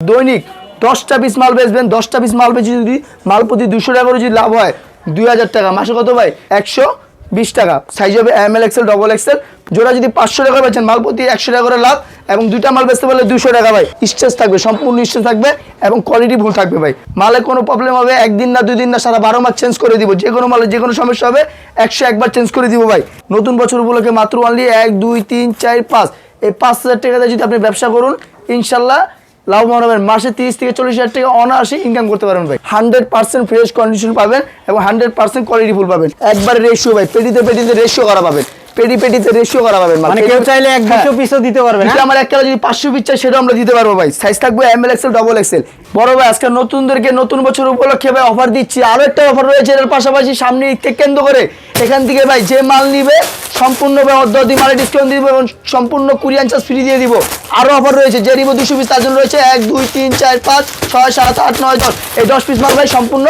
দৈনিক দশটা পিস মাল বেচবেন, দশটা পিস মাল বেচে যদি মাল প্রতি দুশো টাকা করে যদি লাভ হয়, দুই হাজার টাকা। মাসে কত ভাই? একশো বিশ টাকা। সাইজ হবে M L XL double XL জোড়া যদি পাঁচশো টাকা বেচেন, মাল প্রতি একশো টাকা করে লাভ এবং দুইটা মাল বেচতে পারলে দুশো টাকা ভাই। স্টেজ থাকবে, সম্পূর্ণ স্টেজ থাকবে এবং কোয়ালিটি ভুল থাকবে ভাই। মালে কোনো প্রবলেম হবে, একদিন না, দুই দিন না, সারা বারো মাস চেঞ্জ করে দিব। যে কোনো মালে, যে কোনো সমস্যা হবে, একশো একবার চেঞ্জ করে দিব ভাই। নতুন বছর উপলক্ষে মাত্র অনলি এক, দুই, তিন, চার, পাঁচ। এই পাঁচ হাজার টাকাতে যদি আপনি ব্যবসা করুন, ইনশাল্লাহ লাভবান হবে মাসে তিরিশ থেকে চল্লিশ হাজার টাকা অনায়াসে ইনকাম করতে পারবেন ভাই। হান্ড্রেড পার্সেন্ট ফ্রেশ কন্ডিশন পাবেন এবং হান্ড্রেড পার্সেন্ট কোয়ালিটি ফুল পাবেন। একবারে রেশিও ভাই, পেটিতে পেটিতে রেশিও করা পাবেন। পেটি পেটিতে রেশিও করা পাবেন মানে কেউ চাইলে এক দুশো পিসও দিতে পারবে না? আমার একটা যদি পাঁচশো পিস চাই সেটাও আমরা দিতে পারব ভাই। সাইজ থাকবে M L XL double XL বড় ভাই আজকে নতুনদেরকে নতুন বছর উপলক্ষে ভাই অফার দিচ্ছি। আরও একটা অফার রয়েছে এর পাশাপাশি সামনে ঈদকে কেন্দ্র করে এখান থেকে ভাই যে মাল নিবে সম্পূর্ণ ভাই অর্ধ মালে ডিসকাউন্ট দিব এবং সম্পূর্ণ কুরিয়ান চার্জ ফ্রি দিয়ে দিব। আরও অফার রয়েছে যে নিব দুশো পিস তার জন্য রয়েছে এক দুই তিন চার পাঁচ ছয় সাত আট নয় দশ। এই দশ পিস মাল ভাই সম্পূর্ণ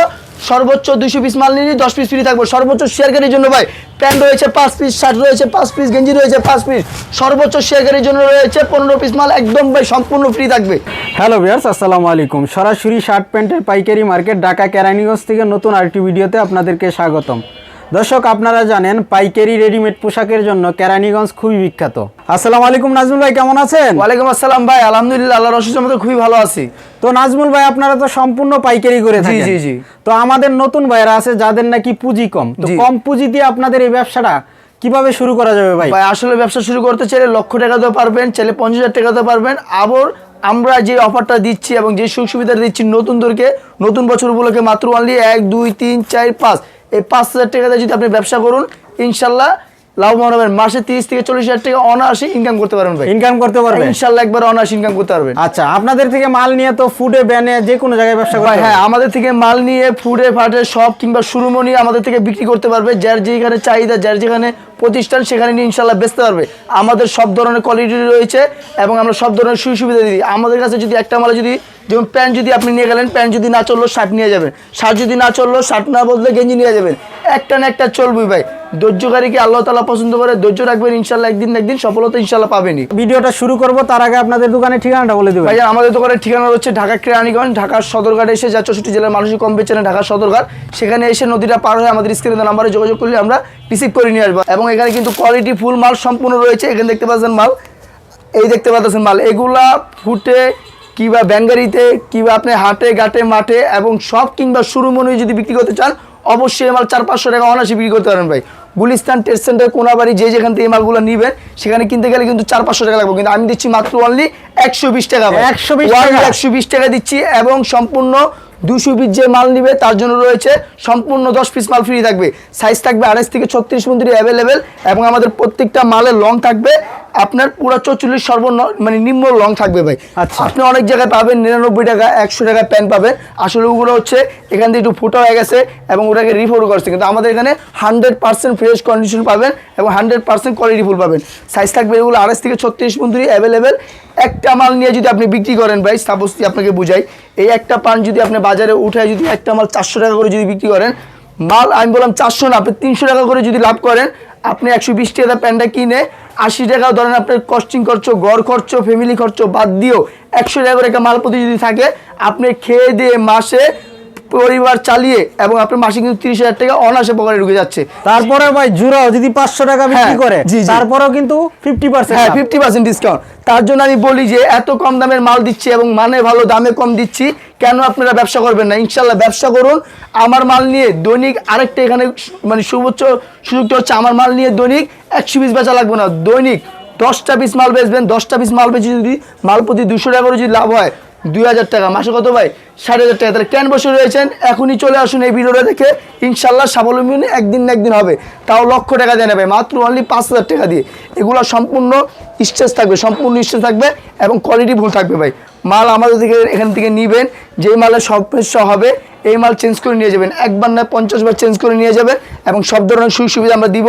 সর্বোচ্চ দুইশো পিস মাল নিয়ে দশ পিস ফ্রি থাকব। সর্বোচ্চ শেয়ারকারীর জন্য ভাই প্যান্ট রয়েছে পাঁচ পিস শার্ট রয়েছে পাঁচ পিস গেঞ্জি রয়েছে পাঁচ পিস সর্বোচ্চ শেয়ারের জন্য রয়েছে পনেরো পিস মাল, একদম ভাই সম্পূর্ণ ফ্রি থাকবে। হ্যালো ভিয়ার্স আসসালামু আলাইকুম। সরাসরি শার্ট প্যান্টের পাইকারি মার্কেট ঢাকা কেরানীগঞ্জ থেকে নতুন আরেকটি ভিডিওতে আপনাদেরকে স্বাগতম। দর্শক আপনারা জানেন পাইকারি রেডিমেড পোশাকের জন্য কেরানীগঞ্জ খুবই বিখ্যাত। আসসালামু আলাইকুম নাজমুল ভাই কেমন আছেন? ওয়ালাইকুম আসসালাম ভাই আলহামদুলিল্লাহ আল্লাহ রসুল মতো খুবই ভালো আছি। তো নাজমুল ভাই আপনারা তো সম্পূর্ণ পাইকারি করে থাকেন। জি, জি। তো আমাদের নতুন ভাইরা আছে যাদের নাকি পুঁজি কম। তো কম পুঁজি দিয়ে আপনাদের এই ব্যবসাটা কীভাবে শুরু করা যাবে ভাই? ভাই আসলে ব্যবসা শুরু করতে চাইলে লক্ষ টাকা দিতে পারবেন চাইলে পঞ্চাশ হাজার টাকা দিতে পারবেন। আবার আমরা যে অফারটা দিচ্ছি এবং যে সুযোগ সুবিধা দিচ্ছি নতুনদেরকে নতুন বছর উপলক্ষে মাত্র অনলি এক দুই তিন চার পাঁচ এই পাঁচ হাজার টাকা দিয়ে যদি আপনি ব্যবসা করুন ইনশাল্লাহ লাভবান হবেন। মাসে তিরিশ থেকে চল্লিশ হাজার টাকা অনায়াসে ইনকাম করতে পারবেন ভাই। ইনকাম করতে পারবেন ইনশাল্লাহ একবার অনায়াসে ইনকাম করতে পারবেন। আচ্ছা আপনাদের থেকে মাল নিয়ে তো ফুডে ব্যানে যে কোনো জায়গায় ব্যবসা করতে হ্যাঁ হ্যাঁ আমাদের থেকে মাল নিয়ে ফুডে ফাটে সব কিংবা শুরুমনি আমাদের থেকে বিক্রি করতে পারবে। যার যেখানে চাহিদা যার যেখানে প্রতিষ্ঠান সেখানে নিয়ে ইনশাল্লাহ বেচতে পারবে। আমাদের সব ধরনের কোয়ালিটি রয়েছে এবং আমরা সব ধরনের সুযোগ সুবিধা দিই। আমাদের কাছে যদি একটা মালে যদি যেমন প্যান্ট যদি আপনি নিয়ে গেলেন প্যান্ট যদি না চলল শার্ট নিয়ে যাবেন। শার্ট যদি না চলল শার্ট না বদলে গেঞ্জি নিয়ে যাবেন। একটা না একটা চলবই ভাই। ধৈর্যকারীকে আল্লাহ তালা পছন্দ করে ধৈর্য রাখবেন ইনশাল্লাহ একদিন না একদিন সফলতা ইনশাল্লাহ পাবেনি ভিডিওটা শুরু করব তার আগে আপনাদের দোকানের ঠিকানাটা বলে দেবেন। ভাইজান আমাদের দোকানের ঠিকানা হচ্ছে ঢাকা কেরানীগঞ্জ ঢাকার সদরঘাট এসে যা চৌষট্টি জেলার মানুষই কম বেচে না ঢাকার সদরঘাট। সেখানে এসে নদীটা পার হয়ে আমাদের স্ক্রিনে নাম্বারে যোগাযোগ করলে আমরা রিসিভ করে নিয়ে আসব। এবং এখানে কিন্তু কোয়ালিটি ফুল মাল সম্পূর্ণ রয়েছে। এখানে দেখতে পাচ্ছেন মাল। এই দেখতে পাচ্ছেন মাল। এগুলা ফুটে কিংবা ব্যাঙ্গারিতে কিংবা আপনি হাটে ঘাটে মাঠে এবং সব কিংবা শুরু মনে যদি বিক্রি করতে চান অবশ্যই এই মাল চার পাঁচশো টাকা অনায়াসে বিক্রি করতে পারেন ভাই। গুলিস্তান টেস্ট সেন্টার কোনাবাড়ি যে যেখান থেকে এই মালগুলো নিবেন সেখানে কিনতে গেলে কিন্তু চার পাঁচশো টাকা লাগবে। কিন্তু আমি দিচ্ছি মাত্র অনলি একশো বিশ টাকা ভাই। 120 টাকা? একশো বিশ টাকা দিচ্ছি এবং সম্পূর্ণ দুশো পিস যে মাল নিবে, তার জন্য রয়েছে সম্পূর্ণ দশ পিস মাল ফ্রি থাকবে। সাইজ থাকবে আড়াইশ থেকে ছত্রিশ মন্দির অ্যাভেলেবেল এবং আমাদের প্রত্যেকটা মালের লং থাকবে। আপনার পুরো চৌচল্লিশ সর্বন মানে নিম্ন লং থাকবে ভাই। আচ্ছা। আপনি অনেক জায়গায় পাবেন নিরানব্বই টাকা একশো টাকা প্যান্ট পাবেন। আসলে ওগুলো হচ্ছে এখান থেকে একটু ফুটো হয়ে গেছে এবং ওটাকে রিফোর করছে। কিন্তু আমাদের এখানে হান্ড্রেড পার্সেন্ট ফ্রেশ কন্ডিশন পাবেন এবং হান্ড্রেড পার্সেন্ট কোয়ালিটি ফুল পাবেন। সাইজ থাকবে এগুলো আড়াইশ থেকে ছত্রিশ মন্দির অ্যাভেলেবেল একটা মাল নিয়ে যদি আপনি বিক্রি করেন ভাই সাপোজ আপনাকে বুঝাই এই একটা পান যদি আপনি বাজারে উঠে যদি একটা মাল চারশো টাকা করে যদি বিক্রি করেন মাল আমি বললাম চারশো না আপনি তিনশো টাকা করে যদি লাভ করেন আপনি একশো বিশ টাকা প্যান্টটা কিনে আশি টাকা ধরেন আপনার কস্টিং খরচ গড় খরচ ফ্যামিলি খরচ বাদ দিয়েও একশো টাকা করে একটা মাল যদি থাকে, আপনি খেয়ে দিয়ে মাসে পরিবার চালিয়ে এবং আপনার মাসে কিন্তু তিরিশ হাজার টাকা অনায়াসে পকেটে ঢুকে যাচ্ছে। তারপরে ভাই জুরাও যদি পাঁচশো টাকা বিক্রি হ্যাঁ, করে। তারপরেও কিন্তু ফিফটি পার্সেন্ট হ্যাঁ ফিফটি পার্সেন্ট ডিসকাউন্ট তার জন্য আমি বলি যে এত কম দামের মাল দিচ্ছি এবং মানে ভালো দামে কম দিচ্ছি কেন আপনারা ব্যবসা করবেন না? ইনশাল্লাহ ব্যবসা করুন। আমার মাল নিয়ে দৈনিক আরেকটা এখানে মানে সুবোচ্চ সুযোগটা হচ্ছে আমার মাল নিয়ে দৈনিক একশো পিস বেচা লাগবে না। দৈনিক দশটা পিস মাল বেচবেন দশটা পিস মাল বেচে যদি মাল প্রতি দুশো টাকা করে যদি লাভ হয় দুই হাজার টাকা। মাসে কত ভাই? ষাট হাজার টাকা। তাহলে কেন বসে রয়েছেন? এখনই চলে আসুন এই ভিডিওটা দেখে। ইনশাল্লাহ স্বাবলম্বী একদিন না একদিন হবে। তাও লক্ষ টাকা দিয়ে নেবে। মাত্র অনলি পাঁচ হাজার টাকা দিয়ে। এগুলো সম্পূর্ণ স্টেজ থাকবে, সম্পূর্ণ স্টেজ থাকবে এবং কোয়ালিটি ভুল থাকবে ভাই। মাল আমাদের থেকে এখান থেকে নিবেন। যেই মালের সমস্যা হবে, এই মাল চেঞ্জ করে নিয়ে যাবেন। একবার না পঞ্চাশ বার চেঞ্জ করে নিয়ে যাবেন এবং সব ধরনের সুযোগ সুবিধা আমরা দিব।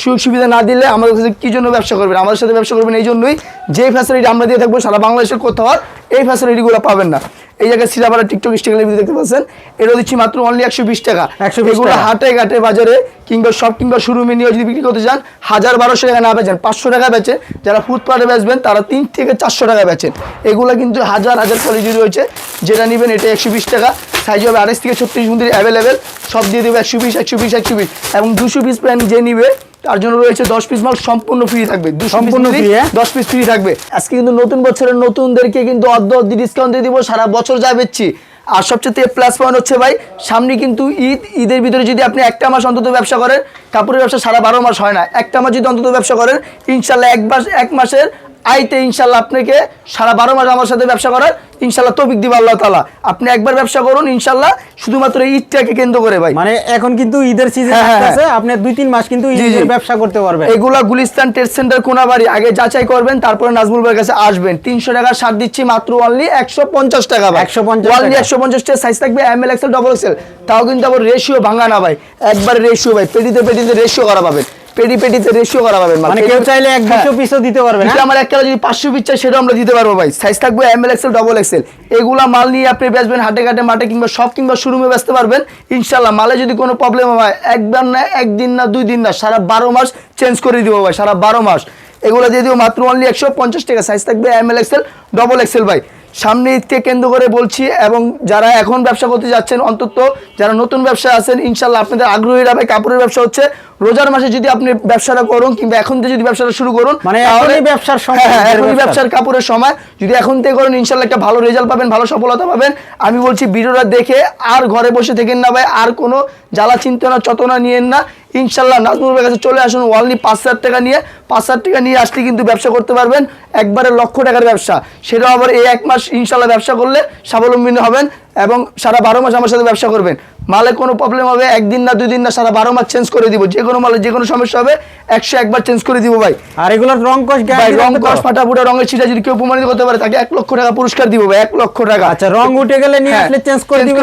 সুযোগ সুবিধা না দিলে আমাদের কাছে কী জন্য ব্যবসা করবেন? আমাদের সাথে ব্যবসা করবেন এই জন্যই যে ফ্যাসিলিটি আমরা দিয়ে থাকব, সারা বাংলাদেশের কোথাও এই ফ্যাসিলিটিগুলো পাবেন না। এই জায়গায় সিরাপাড়া টিকটক স্টিকারের ভিতরে দেখতে পাচ্ছেন। এটা দিচ্ছি মাত্র অনলি একশো বিশ টাকা। একশো এগুলো হাটে ঘাটে বাজারে কিংবা সব কিংবা শোরুমে নিয়ে যদি বিক্রি করতে চান হাজার বারোশো টাকা না বেচেন পাঁচশো টাকা বেচে যারা ফুটপাতে বেচবেন তারা তিন থেকে চারশো টাকা বেচেন। এগুলো কিন্তু হাজার হাজার কোয়ালিটি রয়েছে। যেটা নেবেন এটা একশো বিশ টাকা। সাইজ হবে আড়াইশ থেকে ছত্রিশ মন্দির অ্যাভেলেবেল সব দিয়ে দেবে একশো বিশ একশো বিশ একশো বিশ। এবং দুশো পিস প্যান্ট যে নিবে তার জন্য রয়েছে দশ পিস মাল সম্পূর্ণ ফ্রি থাকবে। সম্পূর্ণ হ্যাঁ? দশ পিস ফ্রি থাকবে। আজকে কিন্তু নতুন বছরের নতুনদেরকে কিন্তু অর্ধ অর্ধ ডিসকাউন্ট দিয়ে দিব সারা বছর যা বেচছি। আর সবচেয়ে প্লাস পয়েন্ট হচ্ছে ভাই সামনে কিন্তু ঈদ ঈদের ভিতরে যদি আপনি একটা মাস অন্তত ব্যবসা করেন কাপড়ের ব্যবসা সারা বারো মাস হয় না। একটা মাস যদি অন্তত ব্যবসা করেন ইনশাল্লাহ এক মাস এক মাসের আইতে ইনশাল্লাহ আপনাকে সারা বারো মাস আমার সাথে ব্যবসা করার ইনশাল্লাহ তৌফিক দিব আল্লাহ তালা আপনি একবার ব্যবসা করুন ইনশাল্লাহ শুধুমাত্র ঈদটাকে কেন্দ্র করে ভাই। মানে এখন কিন্তু ঈদের সিজন হ্যাঁ, হ্যাঁ, আছে আপনি দুই তিন মাস কিন্তু। ব্যবসা করতে পারবেন। এগুলা গুলিস্তান ট্রেড সেন্টার কোনাবাড়ি আগে যাচাই করবেন তারপরে নাজমুল ভাইয়ের কাছে আসবেন। তিনশো টাকা সার দিচ্ছি মাত্র অনলি একশো পঞ্চাশ টাকা ভাই। 150 অনলি একশো পঞ্চাশ টাকা সাইজ থাকবে M L XL double XL তাও কিন্তু আবার রেশিও ভাঙা না ভাই। একবার রেশিও ভাই পেটিতে পেটিতে রেশিও করা পাবেন। পেটি পেটিতে রেশিও করা পাবেন মানে কেউ চাইলে এক হ্যাঁ। দুশো পিসও দিতে পারবে না যদি আমার এক কালা যদি পাঁচশো পিস চাই সেটাও আমরা দিতে পারব ভাই। সাইজ থাকবে M L XL double XL এগুলা মাল নিয়ে আপনি বেচবেন হাটে ঘাটে মাঠে কিংবা সব কিংবা শোরুমে বেচতে পারবেন। ইনশাআল্লাহ মালে যদি কোনো প্রবলেম হয় একবার না একদিন না দুই দিন না সারা বারো মাস চেঞ্জ করে দিব ভাই সারা বারো মাস। এগুলো দিয়ে দিব মাত্র অনলি একশো পঞ্চাশ টাকা। সাইজ থাকবে M L XL double XL ভাই। সামনে ঈদকে কেন্দ্র করে বলছি এবং যারা এখন ব্যবসা করতে যাচ্ছেন অন্তত যারা নতুন ব্যবসা আছেন ইনশাল্লাহ আপনাদের আগ্রহীরা ভাই কাপড়ের ব্যবসা হচ্ছে। রোজার মাসে যদি আপনি ব্যবসাটা করুন কিংবা এখন থেকে যদি ব্যবসাটা শুরু করুন মানে এখনই ব্যবসার সময়, হ্যাঁ, হ্যাঁ, এখনই। ব্যবসার। কাপড়ের সময়। যদি এখন থেকে করেন ইনশাল্লাহ একটা ভালো রেজাল্ট পাবেন ভালো সফলতা পাবেন। আমি বলছি ভিডিওটা দেখে আর ঘরে বসে থেকেন না ভাই আর কোনো জ্বালা চিন্তনা চতনা নিয়েন না। ইনশাল্লাহ নাজমুল ভাইয়ের কাছে চলে আসুন ওয়ানলি পাঁচ হাজার টাকা নিয়ে, পাঁচ হাজার টাকা নিয়ে আসলে কিন্তু ব্যবসা করতে পারবেন। একবারে লক্ষ টাকার ব্যবসা। সেটাও আবার এই এক মাস ইনশাল্লাহ ব্যবসা করলে স্বাবলম্বী হবেন এবং সারা বারো মাস আমার সাথে ব্যবসা করবেন। মালে কোনো প্রবলেম হবে একদিন না দুই দিন না সারা বারো মাস চেঞ্জ করে দিব যে কোনো মালে যে কোনো সমস্যা হবে একশো একবার চেঞ্জ করে দিব ভাই। আর এগুলোর রং কস রং কস ফাটা ফুটা রঙের ছিটা যদি কেউ প্রমাণিত করতে পারে তাকে এক লক্ষ টাকা পুরস্কার দিব ভাই এক লক্ষ টাকা। আচ্ছা রং উঠে গেলে নিয়ে হ্যাঁ, আসলে চেঞ্জ করে দিব?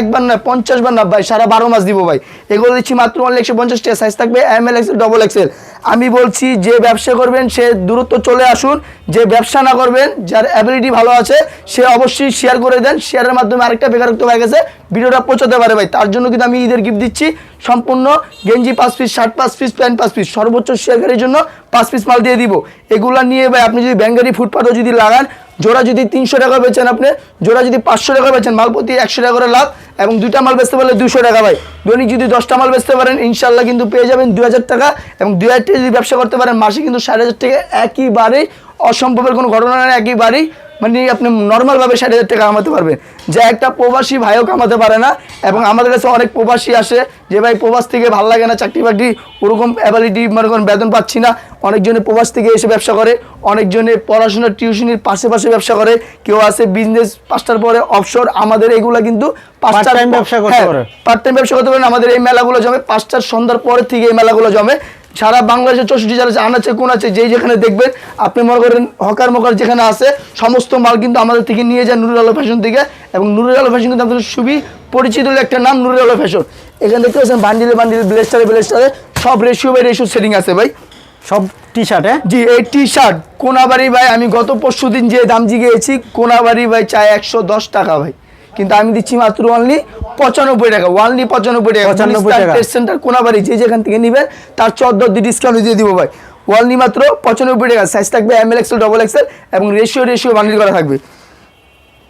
একবার না পঞ্চাশ বার না ভাই সারা বারো মাস দিব ভাই। এগুলো দিচ্ছি মাত্র অনলি একশো পঞ্চাশ টাকা সাইজ থাকবে M L XL double XL আমি বলছি, যে ব্যবসা করবেন, সে দূরত্ব চলে আসুন। যে ব্যবসা না করবেন, যার অ্যাবিলিটি ভালো আছে, সে অবশ্যই শেয়ার করে দেন। শেয়ারের মাধ্যমে আরেকটা বেকারত্ব হয়ে গেছে। ভিডিওটা পৌঁছাতে পারে ভাই। তার জন্য কিন্তু আমি ঈদের গিফট দিচ্ছি। সম্পূর্ণ গেঞ্জি পাঁচ পিস শার্ট পাঁচ পিস প্যান্ট পাঁচ পিস সর্বোচ্চ শেয়ারকারীর জন্য পাঁচ পিস মাল দিয়ে দিব। এগুলো নিয়ে ভাই, আপনি যদি ব্যাঙ্গারি ফুটপাথও যদি লাগান জোড়া যদি তিনশো টাকা বেচেন আপনি, জোড়া যদি পাঁচশো টাকা বেচেন মাল প্রতি একশো টাকা করে লাভ এবং দুইটা মাল বেচতে পারলে দুশো টাকা ভাই। দৈনিক যদি দশটা মাল বেচতে পারেন ইনশাল্লাহ কিন্তু পেয়ে যাবেন দুই হাজার টাকা এবং দুই হাজার যদি ব্যবসা করতে পারেন, মাসে কিন্তু ষাট হাজার টাকা। একইবারেই অসম্ভবের কোনো ঘটনা নেই একইবারেই মানে আপনি নর্মালভাবে ষাট হাজার টাকা কামাতে পারবেন। যে একটা প্রবাসী ভাইও কামাতে পারে না এবং আমাদের কাছে অনেক প্রবাসী আসে যে ভাই প্রবাস থেকে ভালো লাগে না চাকরি বাকরি ওরকম অ্যাবিলিটি মনে করেন বেতন পাচ্ছি না। অনেকজনে প্রবাস থেকে এসে ব্যবসা করে অনেকজনে পড়াশোনার টিউশনির পাশে পাশে ব্যবসা করে কেউ আছে বিজনেস পাঁচটার পরে অফশোর আমাদের এগুলা কিন্তু পাঁচটার Part-time ব্যবসা করতে হ্যাঁ, পারে। পার্ট টাইম ব্যবসা করতে পারেন আমাদের এই মেলাগুলো জমে পাঁচটার সন্ধ্যার পরের থেকে এই মেলাগুলো জমে। সারা বাংলাদেশের চৌষট্টি জেলা আছে আনাচে কোন আছে যেই যেখানে দেখবেন আপনি মনে করেন হকার মকার যেখানে আছে সমস্ত মাল কিন্তু আমাদের থেকে নিয়ে যায় নুরুল আলো ফ্যাশন থেকে। এবং নুরুল আলো ফ্যাশন কিন্তু আমাদের খুবই পরিচিত একটা নাম নুরুল আলো ফ্যাশন। এখানে দেখতে পাচ্ছেন বান্ডিলে বান্ডিলে ব্লেস্টারে ব্লেস্টারে সব রেশিও বাই রেশিও সেটিং আছে ভাই। সব টি শার্ট হ্যাঁ? জি এই টি শার্ট কোনাবাড়ি ভাই আমি গত পরশু দিন যে দাম জিগিয়েছি কোনাবাড়ি ভাই চাই একশো দশ টাকা ভাই। কিন্তু আমি দিচ্ছি মাত্র অনলি পঁচানব্বই টাকা অনলি পঁচানব্বই টাকা। 95 টাকা। টেস্ট সেন্টার কোনাবাড়ি যে যেখান থেকে নেবেন তার চোদ্দ দি ডিসকাউন্ট দিয়ে দিব ভাই। অনলি মাত্র পঁচানব্বই টাকা। সাইজ থাকবে M L XL double XL এবং রেশিও রেশিও বান্ডিল করা থাকবে।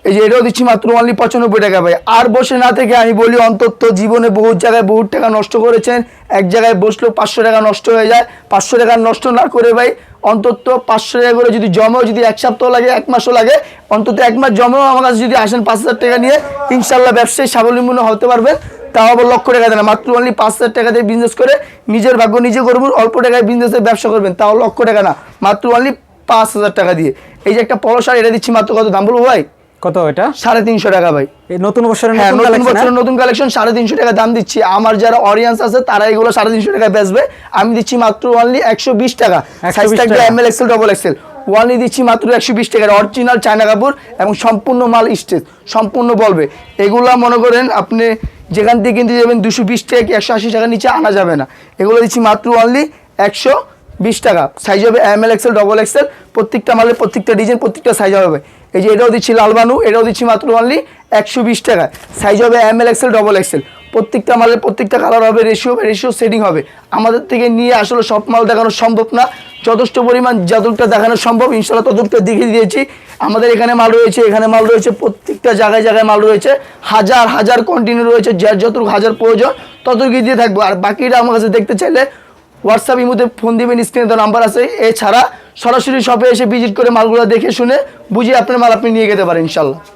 এই যে এটাও দিচ্ছি মাত্র অনলি পঁচানব্বই টাকা ভাই। আর বসে না থেকে আমি বলি অন্তত জীবনে বহু জায়গায় বহু টাকা নষ্ট করেছেন। এক জায়গায় বসলেও পাঁচশো টাকা নষ্ট হয়ে যায়। পাঁচশো টাকা নষ্ট না করে ভাই অন্তত পাঁচশো টাকা করে যদি জমেও, যদি এক সপ্তাহ লাগে, এক মাসও লাগে, অন্তত এক মাস জমেও আমার কাছে যদি আসেন পাঁচ হাজার টাকা নিয়ে ইনশাল্লাহ ব্যবসায়ী স্বাবলম্বী হতে পারবেন। তাও আবার লক্ষ টাকা দেন মাত্র অনলি পাঁচ হাজার টাকা দিয়ে বিজনেস করে নিজের ভাগ্য নিজে করবেন অল্প টাকায় বিজনেসের ব্যবসা করবেন, তাও লক্ষ টাকা না, মাত্র অনলি পাঁচ হাজার টাকা দিয়ে। এই যে একটা পলসার এটা দিচ্ছি মাত্র কত দাম বলব ভাই? কত এটা? সাড়ে তিনশো টাকা ভাই। এই নতুন বছরের হ্যাঁ নতুন কালেকশন বছরের নতুন কালেকশন সাড়ে তিনশো টাকা দাম দিচ্ছি। আমার যারা অডিয়েন্স আছে তারা এগুলো সাড়ে তিনশো টাকা বেচবে। আমি দিচ্ছি মাত্র অনলি একশো বিশ টাকা। 120 সাইজ থাকবে M L XL double XL only দিচ্ছি মাত্র একশো বিশ টাকার অরিজিনাল চায়না কাপড় এবং সম্পূর্ণ মাল স্টেজ। সম্পূর্ণ বলবে। এগুলো মনে করেন আপনি যেখান থেকে কিনতে যাবেন দুশো বিশ টাকা কি একশো আশি টাকার নিচে আনা যাবে না। এগুলো দিচ্ছি মাত্র অনলি একশো বিশ টাকা। সাইজ হবে M L XL double XL প্রত্যেকটা মালের প্রত্যেকটা ডিজাইন প্রত্যেকটা সাইজ হবে। এই যে এটাও দিচ্ছি লালবানু এটাও দিচ্ছি মাত্র অনলি একশো বিশ টাকা। সাইজ হবে M L XL double XL প্রত্যেকটা মালের প্রত্যেকটা কালার হবে রেশিও রেশিও সেটিং হবে। আমাদের থেকে নিয়ে আসলে সব মাল দেখানো সম্ভব না। যথেষ্ট পরিমাণ যতটা দেখানো সম্ভব ইনশাল্লাহ ততটা দেখিয়ে দিয়েছি। আমাদের এখানে মাল রয়েছে, এখানে মাল রয়েছে, প্রত্যেকটা জায়গায় জায়গায় মাল রয়েছে। হাজার হাজার কন্টিনিউ রয়েছে, যার যতটুকু হাজার প্রয়োজন ততটুকু দিয়ে থাকব। আর বাকিটা আমার কাছে দেখতে চাইলে হোয়াটসঅ্যাপ ইমুতে ফোন দিবেন স্ক্রিনে তো নাম্বার আছে। এছাড়া সরাসরি শপে এসে ভিজিট করে মালগুলো দেখে শুনে বুঝিয়ে আপনার মাল আপনি নিয়ে যেতে পারেন, ইনশাল্লাহ।